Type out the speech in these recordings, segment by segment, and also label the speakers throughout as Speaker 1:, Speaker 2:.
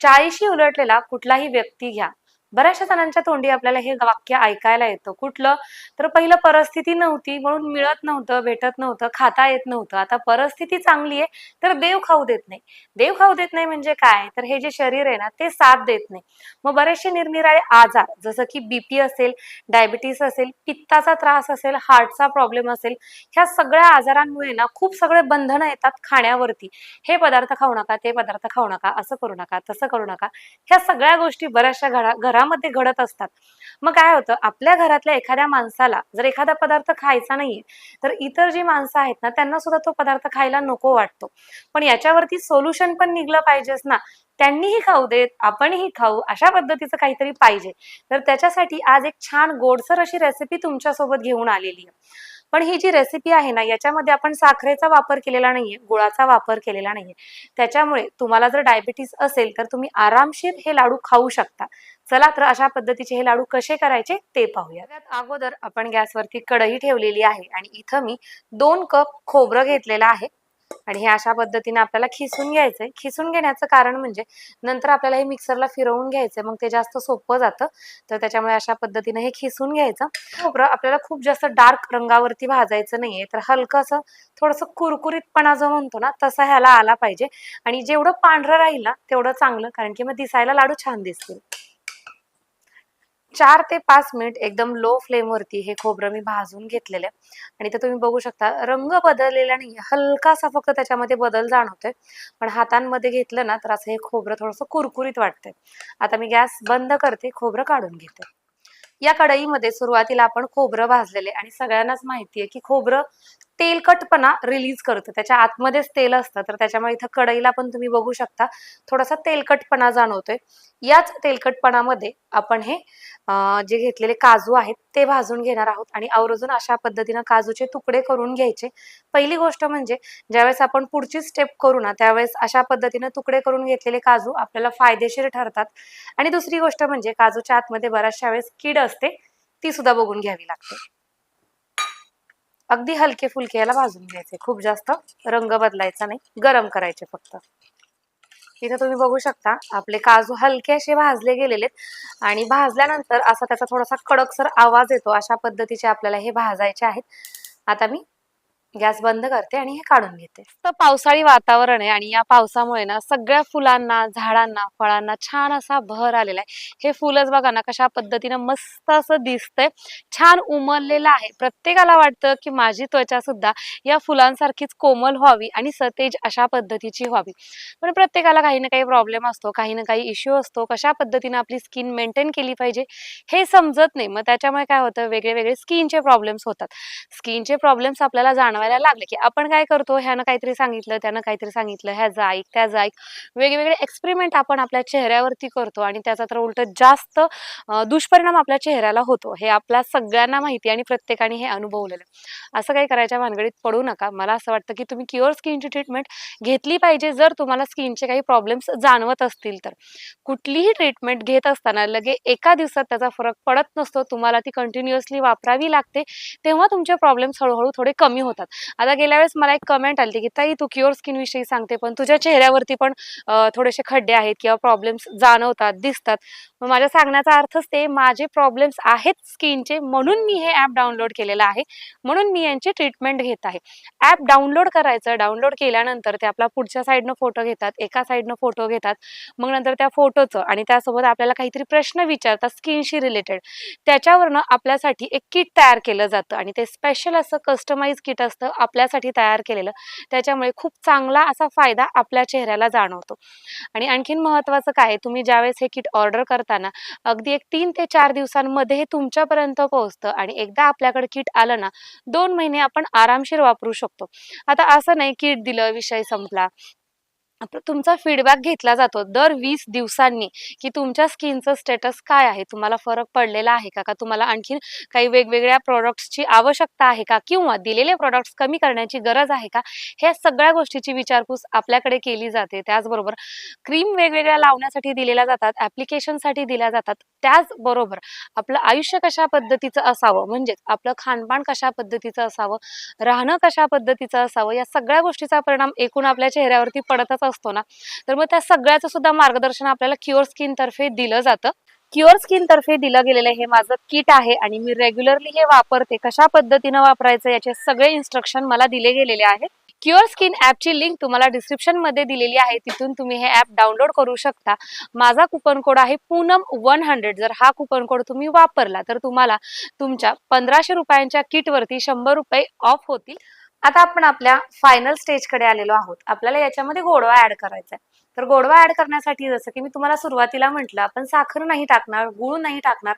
Speaker 1: चाळीशी उलटलेला कुठलाही व्यक्ती घ्या. बऱ्याचशा जणांच्या तोंडी आपल्याला हे वाक्य ऐकायला येतं. कुठलं? तर पहिलं परिस्थिती नव्हती म्हणून मिळत नव्हतं भेटत नव्हतं खाता येत नव्हतं. आता परिस्थिती चांगली आहे तर देव खाऊ देत नाही. देव खाऊ देत नाही म्हणजे काय? तर हे जे शरीर आहे ना ते साथ देत नाही. मग बरेचसे निरनिराळे आजार जसं की बीपी असेल डायबिटीस असेल पित्ताचा त्रास असेल हार्टचा प्रॉब्लेम असेल ह्या सगळ्या आजारांमुळे ना खूप सगळे बंधनं येतात खाण्यावरती. हे पदार्थ खाऊ नका ते पदार्थ खाऊ नका असं करू नका तसं करू नका. ह्या सगळ्या गोष्टी बऱ्याचशा घरा घरामध्ये घडत असतात. मग काय होतं आपल्या घरातल्या एखाद्या माणसाला जर एखादा पदार्थ खायचा नाहीये तर इतर जी माणसं आहेत ना त्यांना सुद्धा तो पदार्थ खायला नको वाटतो. पण याच्यावरती सोल्युशन पण निघलं पाहिजेच ना. त्यांनीही खाऊ देत आपणही खाऊ अशा पद्धतीचं काहीतरी पाहिजे. तर त्याच्यासाठी आज एक छान गोडसर अशी रेसिपी तुमच्यासोबत घेऊन आलेली आहे. पण ही जी रेसिपी आहे ना याच्यामध्ये आपण साखरेचा वापर केलेला नाहीये गुळाचा वापर केलेला नाहीये. त्याच्यामुळे तुम्हाला जर डायबिटीस असेल तर तुम्ही आरामशीर हे लाडू खाऊ शकता. चला तर अशा पद्धतीचे हे लाडू कसे करायचे ते पाहूया त्यात अगोदर आपण गॅसवरती कढई ठेवलेली आहे आणि इथं मी दोन कप खोबरं घेतलेलं आहे. आणि हे अशा पद्धतीने आपल्याला खिसून घ्यायचंय. खिसून घेण्याचं कारण म्हणजे नंतर आपल्याला हे मिक्सरला फिरवून घ्यायचंय. मग ते जास्त सोपं जातं. तर त्याच्यामुळे अशा पद्धतीने हे खिसून घ्यायचं. खोबरं आपल्याला खूप जास्त डार्क रंगावरती भाजायचं नाहीये. तर हलकं असं थोडस कुरकुरीतपणा जो म्हणतो ना तसा ह्याला आला पाहिजे. आणि जेवढं पांढरं राहील ना तेवढं चांगलं. कारण की मग दिसायला लाडू छान दिसतील. चार ते पाच मिनिट एकदम लो फ्लेम वरती हे खोबरं मी भाजून घेतलेलं आहे. आणि ते तुम्ही बघू शकता रंग बदललेला नाही हलकासा फक्त त्याच्यामध्ये बदल जाणवतोय. पण हातांमध्ये घेतलं ना तर असं हे खोबरं थोडंसं कुरकुरीत वाटतंय. आता मी गॅस बंद करते खोबरं काढून घेते. या कढईमध्ये सुरुवातीला आपण खोबरं भाजलेले आणि सगळ्यांनाच माहिती आहे की खोबरं तेलकटपणा रिलीज करतं. त्याच्या आतमध्येच तेल असतं. तर त्याच्यामुळे इथं कढईला पण तुम्ही बघू शकता. थोडासा तेलकटपणा जाणवतोय. याच तेलकटपणामध्ये आपण हे जे घेतलेले काजू आहेत ते भाजून घेणार आहोत. आणि आवर्जून अशा पद्धतीनं काजूचे तुकडे करून घ्यायचे. पहिली गोष्ट म्हणजे ज्यावेळेस आपण पुढची स्टेप करू ना त्यावेळेस अशा पद्धतीनं तुकडे करून घेतलेले काजू आपल्याला फायदेशीर ठरतात. आणि दुसरी गोष्ट म्हणजे काजूच्या आतमध्ये बऱ्याचशा वेळेस कीड असते ती सुद्धा बघून घ्यावी लागते. अगदी हलके फुलके याला भाजून घ्यायचे. खूप जास्त रंग बदलायचा नाही. गरम करायचे फक्त. इथे तुम्ही बघू शकता आपले काजू हलके असे भाजले गेलेले आहेत आणि भाजल्यानंतर असा त्याचा थोडासा कडकसर आवाज येतो. अशा पद्धतीचे आपल्याला हे भाजायचे आहेत. आता मी गॅस बंद करते आणि हे काढून घेते. तर पावसाळी वातावरण आहे आणि या पावसामुळे ना सगळ्या फुलांना झाडांना फळांना छान असा भर आलेला आहे. हे फुलच बघा ना कशा पद्धतीनं मस्त असं दिसतंय. छान उमललेलं आहे. प्रत्येकाला वाटतं की माझी त्वचा सुद्धा या फुलांसारखीच कोमल व्हावी आणि सतेज अशा पद्धतीची व्हावी. पण प्रत्येकाला काही ना काही प्रॉब्लेम असतो काही ना काही इश्यू असतो. कशा पद्धतीने आपली स्किन मेंटेन केली पाहिजे हे समजत नाही. मग त्याच्यामुळे काय होतं? वेगळे वेगळे स्किनचे प्रॉब्लेम्स होतात. स्किनचे प्रॉब्लेम्स आपल्याला जाणवायला लागले की आपण काय करतो? ह्यानं काहीतरी सांगितलं त्यानं काहीतरी सांगितलं ह्याचं ऐक त्याचं ऐक. वेगवेगळे एक्सपेरिमेंट आपण आपल्या चेहऱ्यावरती करतो आणि त्याचा तर उलट जास्त दुष्परिणाम आपल्या चेहऱ्याला होतो. हे आपल्या सगळ्यांना माहिती आणि प्रत्येकाने हे अनुभवलेलं आहे. असं काही करायच्या भानगडीत पडू नका. मला असं वाटतं की तुम्ही क्युअर स्किनची ट्रीटमेंट घेतली पाहिजे जर तुम्हाला स्किनचे काही प्रॉब्लेम्स जाणवत असतील तर. कुठलीही ट्रीटमेंट घेत असताना लगे एका दिवसात त्याचा फरक पडत नसतो. तुम्हाला ती कंटिन्युअसली वापरावी लागते. तेव्हा तुमचे प्रॉब्लेम्स हळूहळू थोडे कमी होतात. आता गेल्या वेळेस मला एक कमेंट आली की ताई तू क्युअर स्किन विषयी सांगते पण तुझ्या चेहऱ्यावरती पण थोडेसे खड्डे आहेत किंवा प्रॉब्लेम्स जाणवतात दिसतात. मग माझ्या सांगण्याचा अर्थच ते माझे प्रॉब्लेम्स आहेत स्किनचे म्हणून मी हे ॲप डाउनलोड केलेलं आहे म्हणून मी यांची ट्रीटमेंट घेत आहे. ॲप डाउनलोड करायचं डाउनलोड केल्यानंतर ते आपला पुढच्या साईडनं फोटो घेतात एका साईडनं फोटो घेतात मग नंतर त्या फोटोचं आणि त्यासोबत आपल्याला काहीतरी प्रश्न विचारतात स्किनशी रिलेटेड त्याच्यावरनं आपल्यासाठी एक किट तयार केलं जातं आणि ते स्पेशल असं कस्टमाइज किट असतं आपल्यासाठी तयार केलेलं त्याच्यामुळे खूप चांगला असा फायदा आपल्या चेहऱ्याला जाणवतो. आणि आणखीन महत्त्वाचं काय तुम्ही ज्यावेळेस हे किट ऑर्डर करताना अगदी एक तीन ते चार दिवसांमध्ये हे तुमच्यापर्यंत पोहोचतं आणि एकदा आपल्याकडे किट आलं ना दोन महिने आपण आरामशीर वापरू शकतो. आता असं नाही किट दिलं विषय संपला. तुमचा फीडबॅक घेतला जातो दर वीस दिवसांनी की तुमच्या स्किनचं स्टेटस काय आहे? तुम्हाला फरक पडलेला आहे का? का तुम्हाला आणखीन काही वेगवेगळ्या प्रोडक्ट्सची आवश्यकता आहे का? किंवा दिलेले प्रोडक्ट्स कमी करण्याची गरज आहे का? ह्या सगळ्या गोष्टीची विचारपूस आपल्याकडे केली जाते. त्याचबरोबर क्रीम वेगवेगळ्या लावण्यासाठी दिलेल्या जातात ऍप्लिकेशनसाठी दिल्या जातात. त्याचबरोबर आपलं आयुष्य कशा पद्धतीचं असावं? म्हणजेच आपलं खानपान कशा पद्धतीचं असावं? राहणं कशा पद्धतीचं असावं? या सगळ्या गोष्टीचा परिणाम एकूण आपल्या चेहऱ्यावरती पडतच असतो ना. तर मग त्या सगळ्याचं सुद्धा मार्गदर्शन आपल्याला क्युअर स्किन तर्फे दिलं जातं. क्युअर स्किन तर्फे दिलं गेलेलं हे माझं किट आहे आणि मी रेग्युलरली हे वापरते. कशा पद्धतीनं वापरायचं याचे सगळे इन्स्ट्रक्शन मला दिले गेलेले आहेत. क्युअर स्किन ॲपची लिंक तुम्हाला डिस्क्रिप्शनमध्ये दिलेली आहे. तिथून तुम्ही हे ॲप डाउनलोड करू शकता. माझा कुपन कोड आहे पूनम वन हंड्रेड. जर हा कुपन कोड तुम्ही वापरला तर तुम्हाला तुमच्या पंधराशे रुपयांच्या किटवरती शंभर रुपये ऑफ होतील. आता आपण आपल्या फायनल स्टेजकडे आलेलो आहोत. आपल्याला याच्यामध्ये गोडवा ऍड करायचा आहे तर गोडवा ऍड करण्यासाठी जसं की मी तुम्हाला सुरुवातीला म्हटलं आपण साखर नाही टाकणार गुळ नाही टाकणार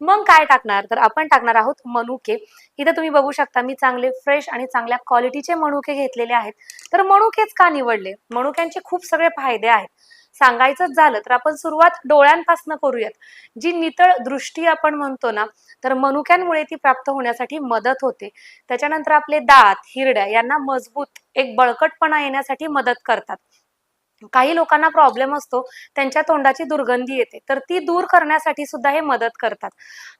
Speaker 1: मग काय टाकणार? तर आपण टाकणार आहोत मनुके. इथं तुम्ही बघू शकता मी चांगले फ्रेश आणि चांगल्या क्वालिटीचे मनुके घेतलेले आहेत. तर मनुकेच का निवडले? मनुक्यांचे खूप सगळे फायदे आहेत. सांगायचंच झालं तर आपण सुरुवात डोळ्यांपासून करूयात. जी नितळ दृष्टी आपण म्हणतो ना तर मनुक्यांमुळे ती प्राप्त होण्यासाठी मदत होते. त्याच्यानंतर आपले दात हिरड्या यांना मजबूत एक बळकटपणा येण्यासाठी मदत करतात. काही लोकांना प्रॉब्लेम असतो त्यांच्या तोंडाची दुर्गंधी येते तर ती दूर करण्यासाठी सुद्धा हे मदत करतात.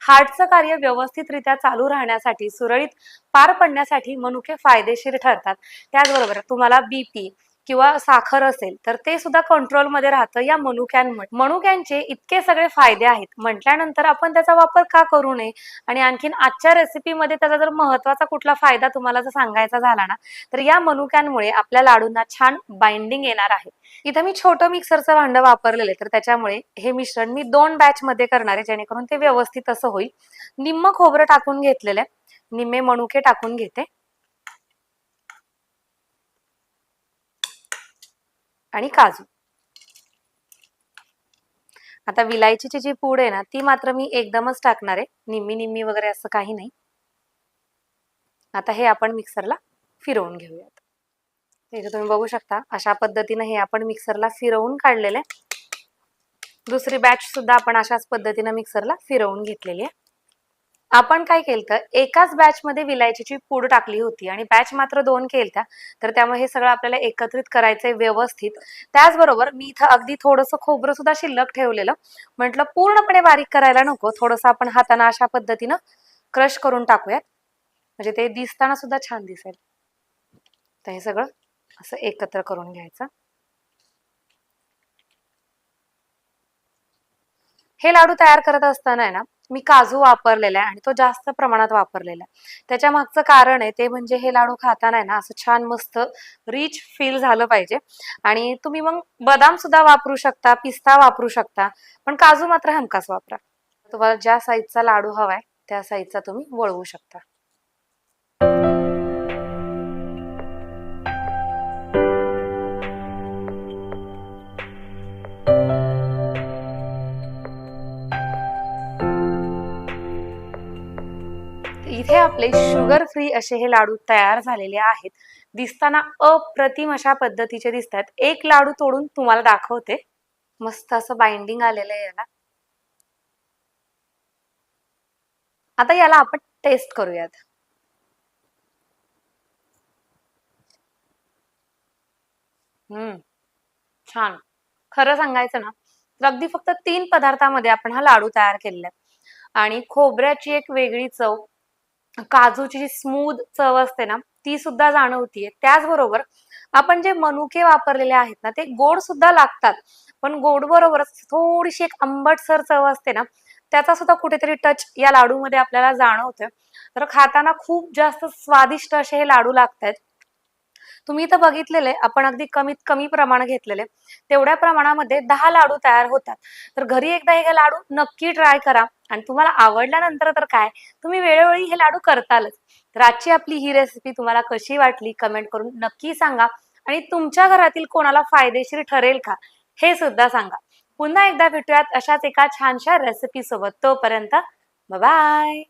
Speaker 1: हार्टचं कार्य व्यवस्थितरित्या चालू राहण्यासाठी सुरळीत पार पडण्यासाठी मनुके फायदेशीर ठरतात. त्याचबरोबर तुम्हाला बीपी किंवा साखर असेल तर ते सुद्धा कंट्रोलमध्ये राहतं या मनुक्यांमुळे मनुक्यांचे इतके सगळे फायदे आहेत. म्हटल्यानंतर आपण त्याचा वापर का करू नये? आणि आणखीन आजच्या रेसिपीमध्ये त्याचा जर महत्त्वाचा कुठला फायदा तुम्हाला जर सांगायचा झाला ना तर या मनुक्यांमुळे आपल्या लाडूंना छान बाइंडिंग येणार आहे. इथं मी छोटं मिक्सरचं भांड वापरलेलं आहे तर त्याच्यामुळे हे मिश्रण मी दोन बॅच मध्ये करणार आहे जेणेकरून ते व्यवस्थित असं होईल. निम्म खोबरं टाकून घेतलेलं आहे. निम्मे मनुके टाकून घेते. आणि काजू. आता विलायचीची जी पूड आहे ना ती मात्र मी एकदमच टाकणार आहे. निम्मी निम्मी वगैरे असं काही नाही. आता हे आपण मिक्सरला फिरवून घेऊयात. इथे तुम्ही बघू शकता अशा पद्धतीने हे आपण मिक्सरला फिरवून काढलेले दुसरी बॅच सुद्धा आपण अशाच पद्धतीने मिक्सरला फिरवून घेतलेली आहे. आपण काय केलं तर एकाच बॅच मध्ये विलायचीची पूड टाकली होती आणि बॅच मात्र दोन केलत्या. तर त्यामुळे हे सगळं आपल्याला एकत्रित करायचंय व्यवस्थित. त्याचबरोबर मी इथं अगदी थोडंसं खोबरं सुद्धा शिल्लक ठेवलेलं. म्हटलं पूर्णपणे बारीक करायला नको थोडंसं आपण हाताना अशा पद्धतीनं क्रश करून टाकूयात. म्हणजे ते दिसताना सुद्धा छान दिसेल. तर हे सगळं असं एकत्र करून घ्यायचं. हे लाडू तयार करत असताना आहे ना मी काजू वापरलेला आहे आणि तो जास्त प्रमाणात वापरलेला आहे. त्याच्या मागचं कारण आहे ते म्हणजे हे लाडू खाताना आहे ना असं छान मस्त रिच फील झालं पाहिजे. आणि तुम्ही मग बदाम सुद्धा वापरू शकता पिस्ता वापरू शकता पण काजू मात्र हमखास वापरा. तुम्हाला ज्या साईजचा लाडू हवाय त्या साईजचा तुम्ही वळवू शकता. आपले शुगर फ्री असे हे लाडू तयार झालेले आहेत. दिसताना अप्रतिम अशा पद्धतीचे दिसतात. एक लाडू तोडून तुम्हाला दाखवते. मस्त असं बाइंडिंग आलेलं आहे याला. आता याला आपण टेस्ट करूयात. हम्म छान. खरं सांगायचं ना तर अगदी फक्त तीन पदार्थामध्ये आपण हा लाडू तयार केलेला आहे. आणि खोबऱ्याची एक वेगळी चव काजूची जी स्मूद चव असते ना ती सुद्धा जाणवतीये. त्याचबरोबर आपण जे मनुके वापरलेले आहेत ना ते गोड सुद्धा लागतात. पण गोड बरोबरच थोडीशी एक आंबटसर चव असते ना त्याचा सुद्धा कुठेतरी टच या लाडूमध्ये आपल्याला जाणवतोय. तर खाताना खूप जास्त स्वादिष्ट असे हे लाडू लागतायत. तुम्ही इथं बघितलेले आपण अगदी कमीत कमी प्रमाण घेतलेले. तेवढ्या प्रमाणामध्ये दहा लाडू तयार होतात. तर घरी एकदा हे लाडू नक्की ट्राय करा. आणि तुम्हाला आवडल्यानंतर तर काय? तुम्ही वेळोवेळी हे लाडू करतालच. तर आजची आपली ही रेसिपी तुम्हाला कशी वाटली कमेंट करून नक्की सांगा. आणि तुमच्या घरातील कोणाला फायदेशीर ठरेल का? हे सुद्धा सांगा. पुन्हा एकदा भेटूयात अशाच एका छानशा रेसिपी सोबत. तोपर्यंत बाय